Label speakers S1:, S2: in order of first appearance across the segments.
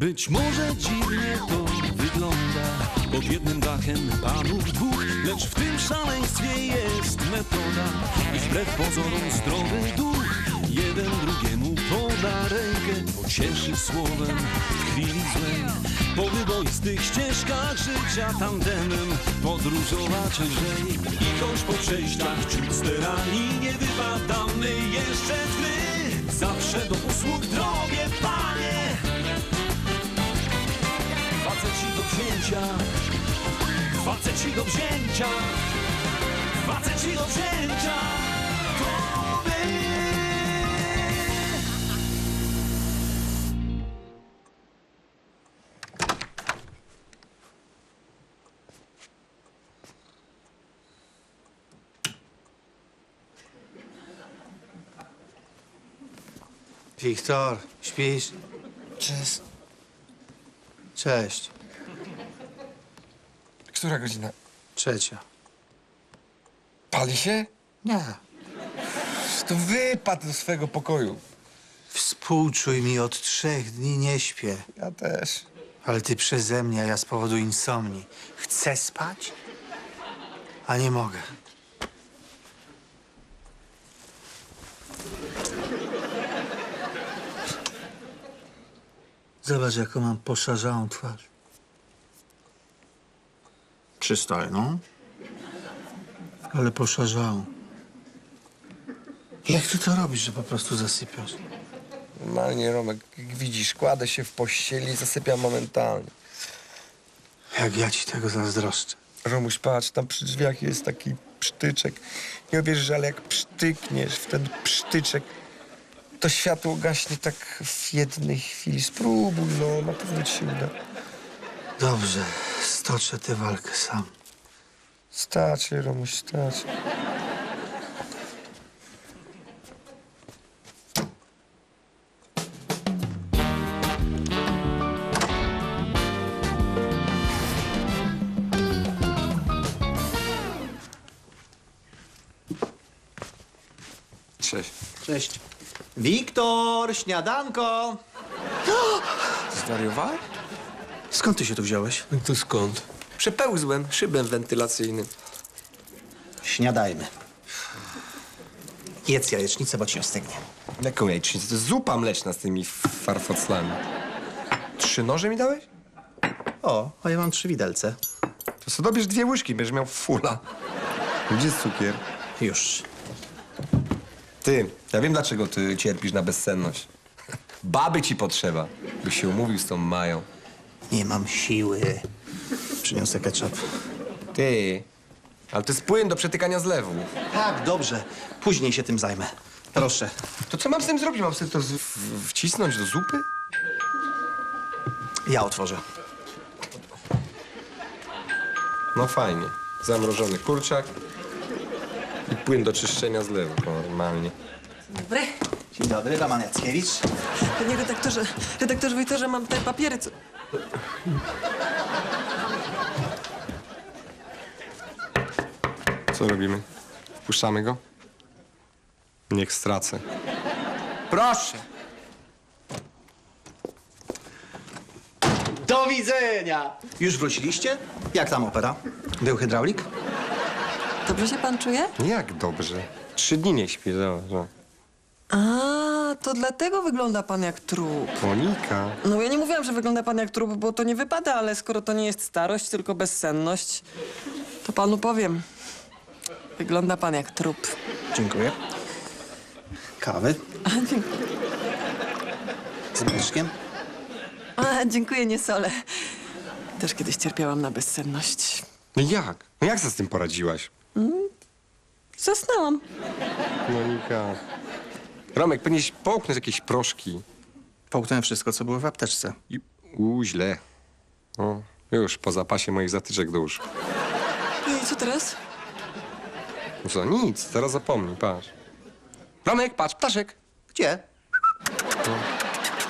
S1: Być może dziwnie to wygląda Pod jednym dachem panów dwóch Lecz w tym szaleństwie jest metoda. I wbrew pozorom zdrowy duch Jeden drugiemu poda rękę Pocieszy słowem w chwili złej. Po wyboistych ścieżkach życia tandemem Podróżować lżej. I choć po przejściach czuć sterani Nie wypadamy jeszcze z gry. Zawsze do usług drogie panie Wzięcia Faceci do wzięcia Faceci do wzięcia To my
S2: Wiktor, śpisz?
S3: Cześć.
S2: Cześć.
S3: Która godzina?
S2: Trzecia.
S3: Pali się?
S2: Nie.
S3: To wypadł do swojego pokoju.
S2: Współczuj mi, od trzech dni nie śpię.
S3: Ja też.
S2: Ale ty przeze mnie, a ja z powodu insomni. Chcę spać, a nie mogę. Zobacz, jaką mam poszarzałą twarz. Przystojną, ale poszarzałą. Jak ty to robisz, że po prostu zasypiasz?
S3: Normalnie, Romek, jak widzisz, kładę się w pościeli i zasypiam momentalnie.
S2: Jak ja ci tego zazdroszczę.
S3: Romuś, patrz, tam przy drzwiach jest taki psztyczek. Nie uwierzysz, ale jak psztykniesz w ten psztyczek, to światło gaśnie tak w jednej chwili. Spróbuj, no, na pewno ci się uda.
S2: Dobrze, stoczę tę walkę sam.
S3: Starczy, Romuś, starczy. Cześć.
S4: Cześć. Wiktor, śniadanko!
S3: Zwariowałeś?
S2: Skąd ty się tu wziąłeś?
S3: No to skąd? Przepełzłem szybem wentylacyjnym.
S4: Śniadajmy. Jedz jajecznicę, bo ci ostygnie.
S3: Jaką jajecznicę? To jest zupa mleczna z tymi farfoclami. Trzy noże mi dałeś?
S4: O, a ja mam trzy widelce.
S3: To co dobierz dwie łyżki, będziesz miał fula. Gdzie jest cukier?
S4: Już.
S3: Ty, ja wiem dlaczego ty cierpisz na bezsenność. Baby ci potrzeba, byś się umówił z tą Mają.
S4: Nie mam siły. Przyniosę ketchup.
S3: Ty, ale to jest płyn do przetykania zlewu.
S4: Tak, dobrze. Później się tym zajmę. Proszę.
S3: To co mam z tym zrobić? Mam sobie to z- w- wcisnąć do zupy?
S4: Ja otworzę.
S3: No fajnie. Zamrożony kurczak i płyn do czyszczenia zlewu normalnie.
S5: Dobry.
S4: Dzień dobry, Roman Jackiewicz.
S5: Panie redaktorze, redaktorze Wojtorze, mam te papiery, co...
S3: Co robimy? Wpuszczamy go? Niech stracę.
S4: Proszę. Do widzenia! Już wróciliście? Jak tam opera? Był hydraulik?
S5: Dobrze się pan czuje?
S3: Jak dobrze. Trzy dni nie śpię, zobacz. no.
S5: A, to dlatego wygląda pan jak trup.
S3: Monika.
S5: No ja nie mówiłam, że wygląda pan jak trup, bo to nie wypada, ale skoro to nie jest starość, tylko bezsenność, to panu powiem. Wygląda pan jak trup.
S4: Dziękuję. Kawy
S5: A, dziękuję.
S4: z mleczkiem?
S5: A, dziękuję, nie solę. Też kiedyś cierpiałam na bezsenność.
S3: No jak? No jak sobie z tym poradziłaś?
S5: Zasnęłam.
S3: Monika. Romek, powinieneś połknąć jakieś proszki.
S4: Połknąłem wszystko, co było w apteczce.
S3: I... U, źle. O, już po zapasie moich zatyczek do łóżka.
S5: No I co teraz?
S3: No co, nic, zaraz zapomnij, patrz. Romek, patrz, ptaszek.
S4: Gdzie?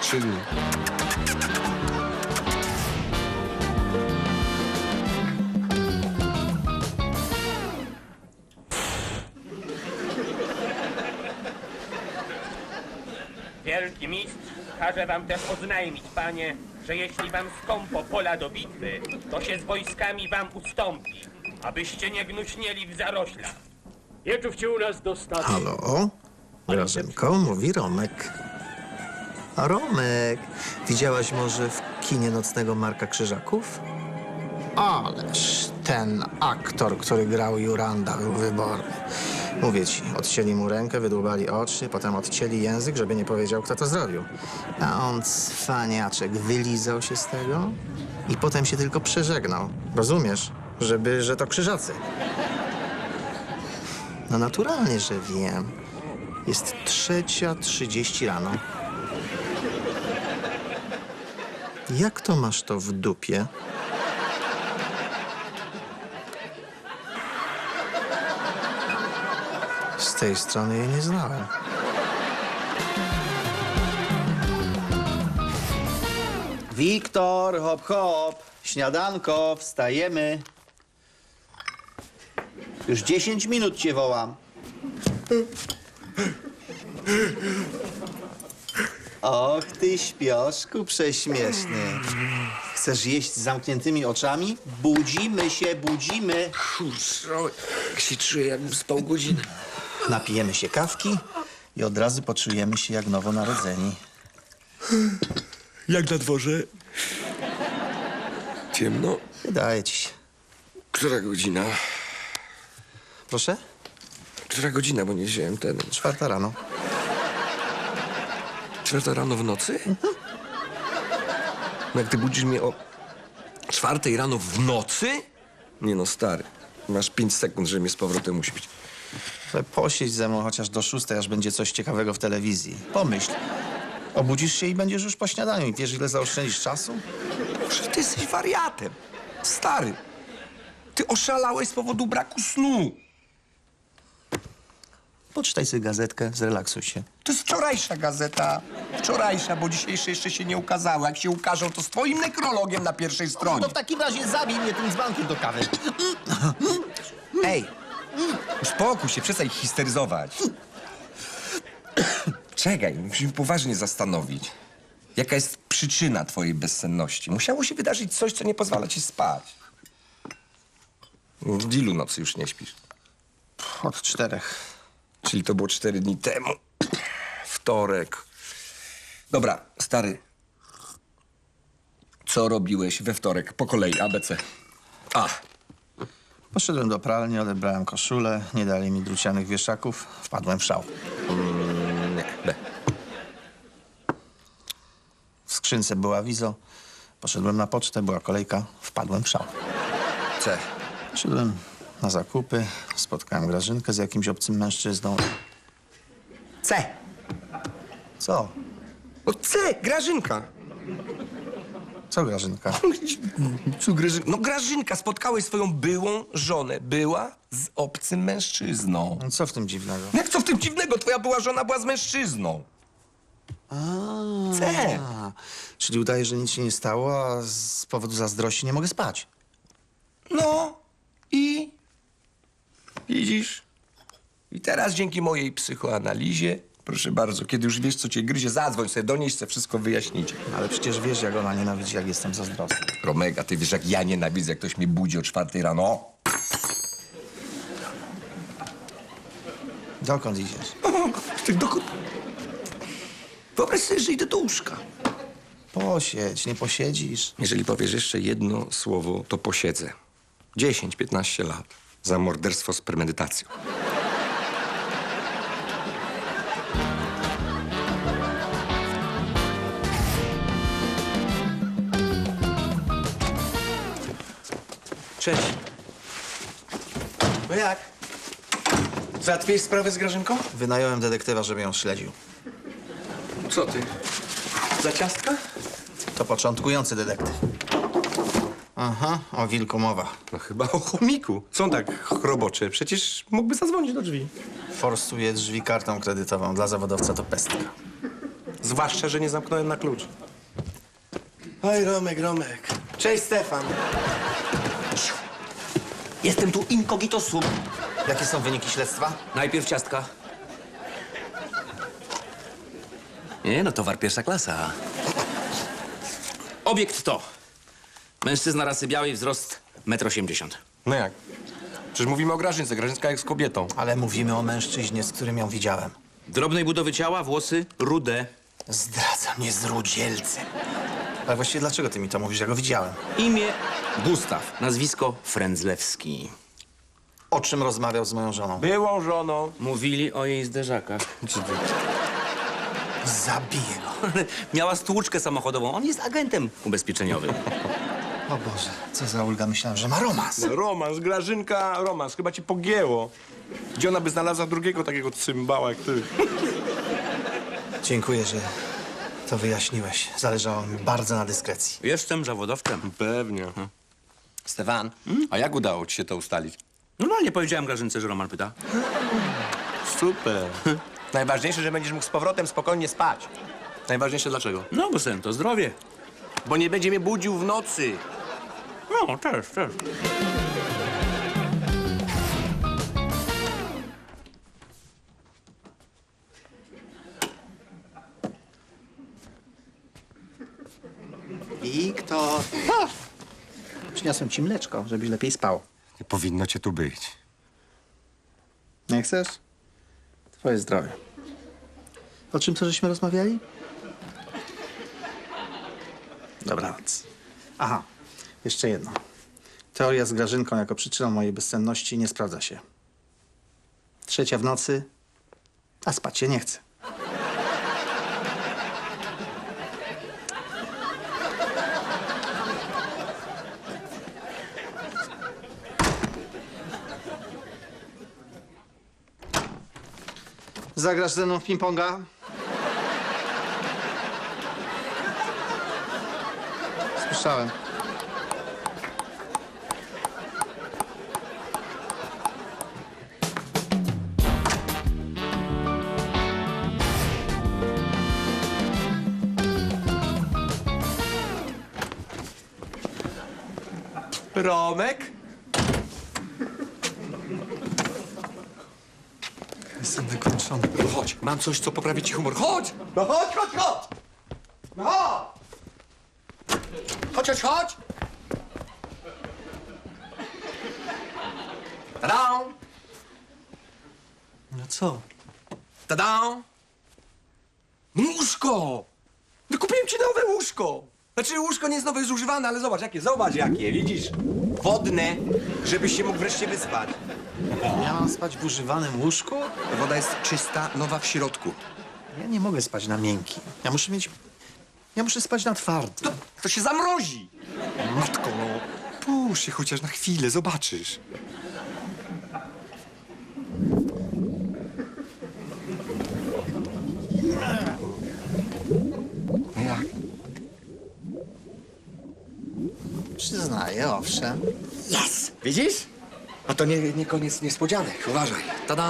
S3: Trzy dni.
S6: Wielki mistrz każe wam też oznajmić, panie, że jeśli wam skąpo pola do bitwy, to się z wojskami wam ustąpi, abyście nie gnuśnieli w zaroślach. Jeczówcie u nas dostatnie.
S4: Halo? Grażynko, mówi Romek. A Romek, widziałaś może w kinie nocnego Marka Krzyżaków? Ależ ten aktor, który grał Juranda, był wyborny. Mówię ci, odcięli mu rękę, wydłubali oczy, potem odcięli język, żeby nie powiedział, kto to zrobił. A on, cwaniaczek, wylizał się z tego i potem się tylko przeżegnał. Rozumiesz? Żeby, że to krzyżacy. No naturalnie, że wiem. Jest trzecia trzydzieści rano. Jak to masz to w dupie? Tej strony jej nie znałem. Wiktor, hop hop, śniadanko, wstajemy. Już 10 minut cię wołam. Och, ty śpioszku prześmieszny. Chcesz jeść z zamkniętymi oczami? Budzimy się, budzimy.
S3: Kurczę, jak się czuję, jakbym spał godzinę.
S4: Napijemy się kawki i od razu poczujemy się jak nowonarodzeni.
S3: Jak na dworze? Ciemno.
S4: Wydaje ci się.
S3: Która godzina?
S4: Proszę?
S3: Która godzina, bo nie wziąłem ten.
S4: Czwarta rano.
S3: Czwarta rano w nocy? No jak ty budzisz mnie o czwartej rano w nocy? Nie no, stary. Masz pięć sekund, że mnie z powrotem musi być.
S4: Ale Posiedź ze mną chociaż do szóstej, aż będzie coś ciekawego w telewizji. Pomyśl. Obudzisz się i będziesz już po śniadaniu. I wiesz, ile zaoszczędzisz czasu?
S3: Przecież ty jesteś wariatem. Stary. Ty oszalałeś z powodu braku snu.
S4: Poczytaj sobie gazetkę, zrelaksuj się.
S3: To jest wczorajsza gazeta. Wczorajsza, bo dzisiejsze jeszcze się nie ukazały. Jak się ukażą, to z twoim nekrologiem na pierwszej stronie.
S4: No w takim razie zabij mnie tym dzbankiem do kawy.
S3: Ej, uspokój się, przestań histeryzować. Czekaj, musimy poważnie zastanowić. Jaka jest przyczyna twojej bezsenności? Musiało się wydarzyć coś, co nie pozwala ci spać. W ilu nocy już nie śpisz?
S4: Od czterech.
S3: Czyli to było cztery dni temu. Wtorek. Dobra, stary. Co robiłeś we wtorek? Po kolei, ABC. A,
S4: Poszedłem do pralni, odebrałem koszulę, nie dali mi drucianych wieszaków, wpadłem w szał.
S3: nie, B.
S4: W skrzynce była wizo, poszedłem na pocztę, była kolejka, wpadłem w szał.
S3: C.
S4: Poszedłem na zakupy, spotkałem Grażynkę z jakimś obcym mężczyzną.
S3: C.
S4: Co?
S3: No C, Grażynka.
S4: Co Grażynka?
S3: Co Grażynka? No Grażynka, spotkałeś swoją byłą żonę. Była z obcym mężczyzną.
S4: No Co w tym dziwnego?
S3: Jak co w tym dziwnego? Twoja była żona była z mężczyzną. C.
S4: A, czyli udaje, że nic się nie stało, a z powodu zazdrości nie mogę spać.
S3: No i widzisz? I teraz dzięki mojej psychoanalizie, proszę bardzo, kiedy już wiesz, co cię gryzie, zadzwoń sobie do niej, chcę wszystko wyjaśnić.
S4: Ale przecież wiesz, jak ona nienawidzi, jak jestem zazdrosny.
S3: Romega, ty wiesz, jak ja nienawidzę, jak ktoś mnie budzi o czwartej rano.
S4: Dokąd idziesz?
S3: Ty dokąd? Wyobraź sobie, że idę do łóżka.
S4: Posiedź, nie posiedzisz.
S3: Jeżeli powiesz jeszcze jedno słowo, to posiedzę. 10-15 lat za morderstwo z premedytacją.
S7: Cześć.
S4: No jak?
S7: Załatwiłeś sprawę z Grażynką?
S4: Wynająłem detektywa, żeby ją śledził.
S7: Co ty? Za ciastka?
S4: To początkujący detektyw. Aha, o wilku mowa.
S3: No chyba o chomiku. Co on tak chrobocze? Przecież mógłby zadzwonić do drzwi.
S4: Forsuje drzwi kartą kredytową. Dla zawodowca to pestka.
S3: Zwłaszcza, że nie zamknąłem na klucz.
S7: Oj, Romek, Romek. Cześć, Stefan.
S8: Jestem tu incognito sum.
S4: Jakie są wyniki śledztwa?
S8: Najpierw ciastka. Nie, no towar pierwsza klasa. Obiekt to. Mężczyzna rasy białej, wzrost 1,80 m.
S3: No jak? Przecież mówimy o Grażynce. Grażynka jak z kobietą.
S4: Ale mówimy o mężczyźnie, z którym ją widziałem.
S8: Drobnej budowy ciała, włosy rude.
S4: Zdradza mnie z rudzielcem. Ale właściwie dlaczego ty mi to mówisz? Ja go widziałem.
S8: Imię Gustaw, nazwisko Frędzlewski.
S4: O czym rozmawiał z moją żoną?
S3: Byłą żoną.
S8: Mówili o jej zderzakach.
S4: Zabiję go.
S8: Miała stłuczkę samochodową. On jest agentem ubezpieczeniowym.
S4: O Boże, co za ulga. Myślałem, że ma romans.
S3: Romans, Grażynka, romans. Chyba ci pogięło. Gdzie ona by znalazła drugiego takiego cymbała jak ty?
S4: Dziękuję, że to wyjaśniłeś. Zależało mi bardzo na dyskrecji.
S8: Jestem zawodowcem.
S3: Pewnie. Stefan, a jak udało ci się to ustalić?
S8: Normalnie powiedziałem Grażynce, że Roman pyta.
S3: Super. Najważniejsze, że będziesz mógł z powrotem spokojnie spać. Najważniejsze dlaczego?
S8: No, bo sen to zdrowie.
S3: Bo nie będzie mnie budził w nocy.
S8: No, też, też.
S4: Przyniosłem ci mleczko, żebyś lepiej spał.
S3: Nie powinno cię tu być.
S4: Nie chcesz? Twoje zdrowie. O czym to żeśmy rozmawiali? Dobranoc. Aha, jeszcze jedno. Teoria z Grażynką jako przyczyną mojej bezsenności nie sprawdza się. Trzecia w nocy, a spać się nie chce. Zagrasz ze mną w ping-ponga? Słyszałem.
S3: Romek?
S4: Jestem wykończony.
S3: Chodź, mam coś, co poprawi ci humor. Chodź! No chodź, chodź, chodź! No chodź! Chodź, chodź, chodź! Tada!
S4: No co?
S3: Tada! Łóżko! No kupiłem ci nowe łóżko! Znaczy łóżko nie jest nowe, jest używane, ale zobacz jakie, zobacz jakie, widzisz? Wodne, żebyś się mógł wreszcie wyspać.
S4: Ja mam spać w używanym łóżku?
S3: Woda jest czysta, nowa w środku.
S4: Ja nie mogę spać na miękkim. Ja muszę mieć... Ja muszę spać na twardym.
S3: To, to się zamrozi!
S9: Matko, no, puść się chociaż na chwilę, zobaczysz.
S3: Jak?
S4: Przyznaję, owszem.
S3: Yes! Widzisz? A to nie, nie koniec niespodzianek, uważaj. Tada!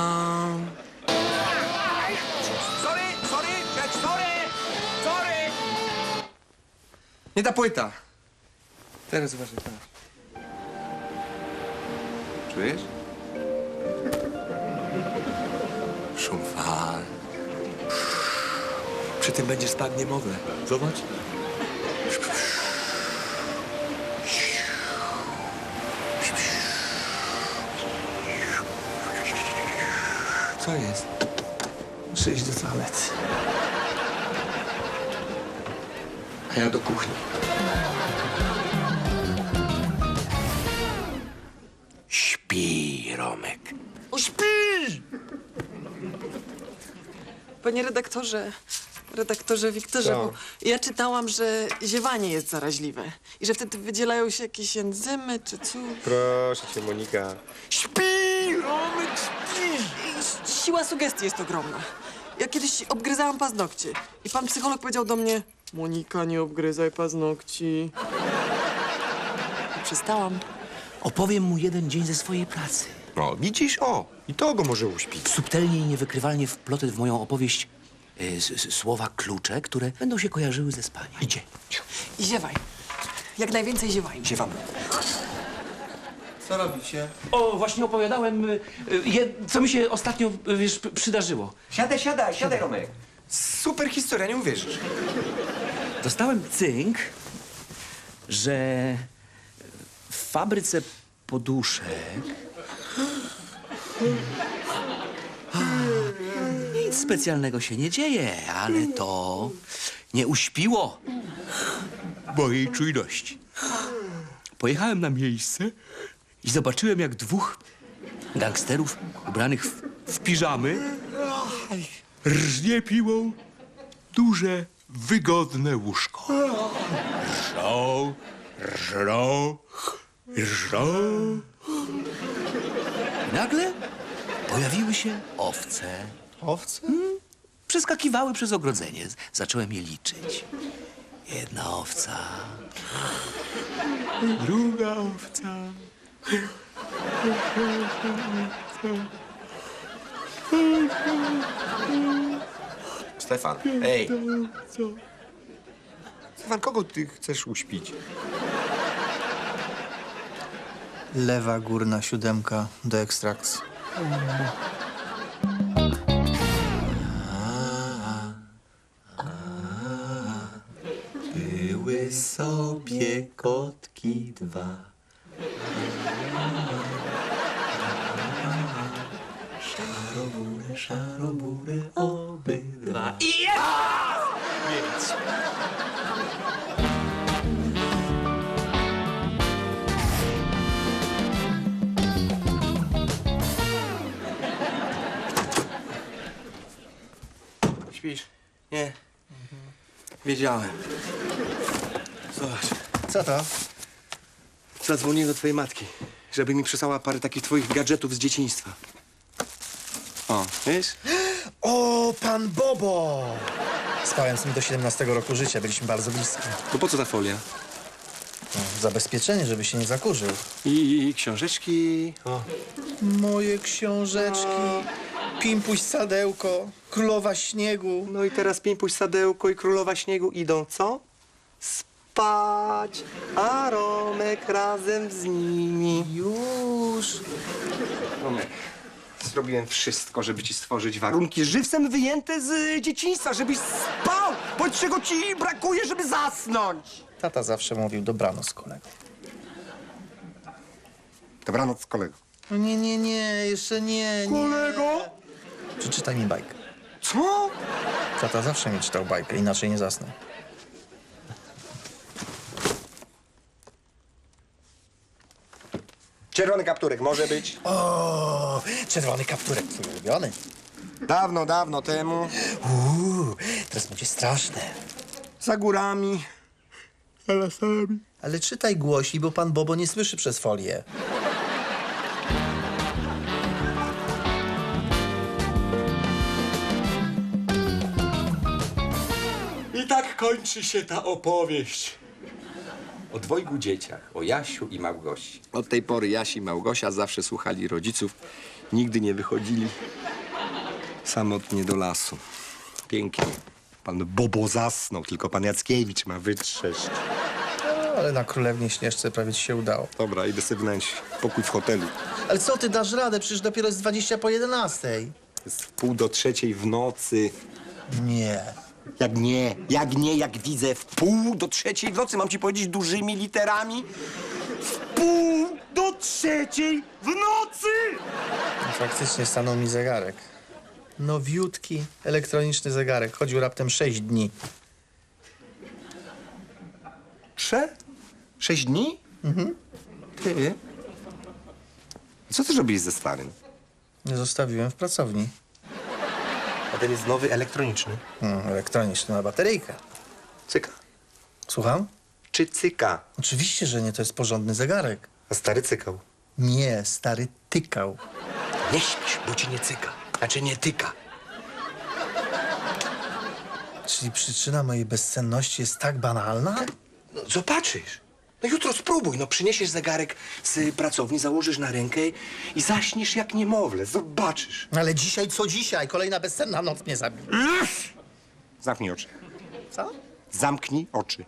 S3: Sorry, sorry, cześć, sorry! Sorry! Nie ta płyta. Teraz uważaj, patrz. Czujesz? Szum fal. Przy tym będziesz spać niemowlę. Zobacz. Co jest?
S4: Muszę iść do toalety.
S3: A ja do kuchni. Śpi, Romek. Śpi!
S5: Panie redaktorze, redaktorze Wiktorze, bo ja czytałam, że ziewanie jest zaraźliwe i że wtedy wydzielają się jakieś enzymy czy cóż.
S3: Proszę cię, Monika. Śpi, Romek, śpi!
S5: Siła sugestii jest ogromna. Ja kiedyś obgryzałam paznokcie i pan psycholog powiedział do mnie Monika, nie obgryzaj paznokci. I przestałam.
S8: Opowiem mu jeden dzień ze swojej pracy.
S9: O, widzisz? O, i to go może uśpić.
S8: Subtelnie i niewykrywalnie wplotę w moją opowieść y, s- s- słowa klucze, które będą się kojarzyły ze spaniem. Idzie.
S5: I ziewaj. Jak najwięcej ziewaj.
S8: Ziewam.
S10: Co robicie?
S8: O, właśnie opowiadałem, y, y, je, co mi się ostatnio, y, wiesz, p- przydarzyło.
S10: Siadaj, siadaj, siadaj, Romek.
S9: Super historia, nie uwierzysz.
S8: Dostałem cynk że w fabryce poduszek nic specjalnego się nie dzieje, ale to nie uśpiło mojej czujności. Pojechałem na miejsce i zobaczyłem, jak dwóch gangsterów ubranych w, w piżamy rżnie piłą duże, wygodne łóżko. Rżą, rżą, rżą. I nagle pojawiły się owce.
S4: Owce?
S8: Przeskakiwały przez ogrodzenie. Zacząłem je liczyć. Jedna owca. Druga owca.
S3: Stefan, ej. Stefan, kogo ty chcesz uśpić?
S4: Lewa górna siódemka do ekstrakcji. Były sobie kotki dwa. Szarobury, szarobury, obydwa. I Więc
S3: Śpisz? Nie. Wiedziałem. Zobacz,
S4: Co to?
S3: Zadzwonię do twojej matki, żeby mi przysłała parę takich twoich gadżetów z dzieciństwa. O, wiesz?
S4: O, pan Bobo! Spałem z nim do 17 roku życia, byliśmy bardzo blisko.
S3: To po co ta folia?
S4: No, zabezpieczenie, żeby się nie zakurzył.
S3: I, i książeczki. O.
S4: Moje książeczki, Pimpuś Sadełko, Królowa Śniegu.
S3: No i teraz Pimpuś, Sadełko i Królowa Śniegu idą co? Spać, a Romek razem z nimi.
S4: Już.
S3: Romek, zrobiłem wszystko, żeby ci stworzyć warunki żywcem wyjęte z dzieciństwa, żebyś spał, bo czego ci brakuje, żeby zasnąć.
S4: Tata zawsze mówił dobranoc, kolego.
S3: Dobranoc, kolego.
S4: No nie, nie, nie, jeszcze nie, nie.
S3: Kolego?
S4: Przeczytaj mi bajkę.
S3: Co?
S4: Tata zawsze mi czytał bajkę, inaczej nie zasnę.
S3: Czerwony kapturek może być.
S4: O, czerwony kapturek, twój ulubiony.
S3: Dawno, dawno temu.
S4: Uuu, teraz będzie straszne.
S3: Za górami. Za lasami.
S4: Ale czytaj głośniej, bo pan Bobo nie słyszy przez folię.
S3: I tak kończy się ta opowieść. O dwojgu dzieciach, o Jasiu i Małgosi. Od tej pory Jasi i Małgosia zawsze słuchali rodziców, nigdy nie wychodzili samotnie do lasu. Pięknie. Pan Bobo zasnął, tylko pan Jackiewicz ma wytrzeszć.
S4: No, ale na Królewnie Śnieżce prawie ci się udało.
S3: Dobra, idę sobie wnać pokój w hotelu.
S4: Ale co ty dasz radę? Przecież dopiero jest 20 po 11.
S3: Jest w pół do trzeciej w nocy.
S4: Nie.
S3: Jak nie, jak nie, jak widzę w pół do trzeciej w nocy, mam ci powiedzieć dużymi literami? W pół do trzeciej w nocy!
S4: No, faktycznie stanął mi zegarek. Nowiutki, elektroniczny zegarek. Chodził raptem 6 dni.
S3: Sze? Sześć dni? Mhm. Ty? Co ty robisz ze starym?
S4: Nie zostawiłem w pracowni.
S3: Ten jest nowy, elektroniczny.
S4: Hmm, elektroniczny na bateryjkę.
S3: Cyka.
S4: Słucham?
S3: Czy cyka?
S4: Oczywiście, że nie, to jest porządny zegarek.
S3: A stary cykał.
S4: Nie, stary tykał.
S3: Nie śpisz, bo ci nie cyka. Znaczy nie tyka.
S4: Czyli przyczyna mojej bezsenności jest tak banalna?
S3: No, zobaczysz. No jutro spróbuj, no przyniesiesz zegarek z pracowni, założysz na rękę i zaśniesz jak niemowlę. Zobaczysz.
S4: Ale dzisiaj co dzisiaj? Kolejna bezsenna noc mnie zabiła.
S3: Zamknij oczy.
S4: Co?
S3: Zamknij oczy.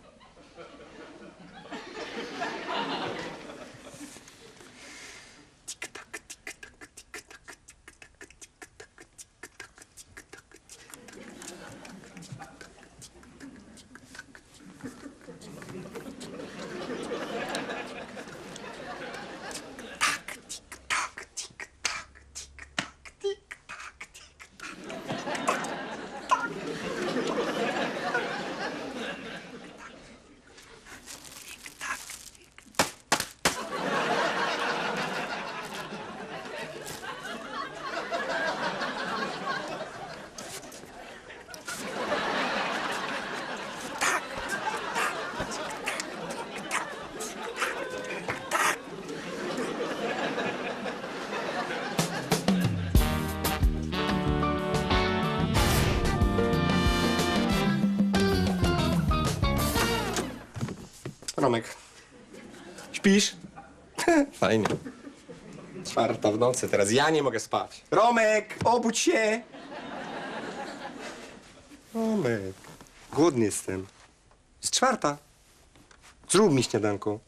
S3: Romek, śpisz? Fajnie. Czwarta w nocy, teraz ja nie mogę spać. Romek, obudź się! Romek, głodny jestem. Jest czwarta. Zrób mi śniadanko.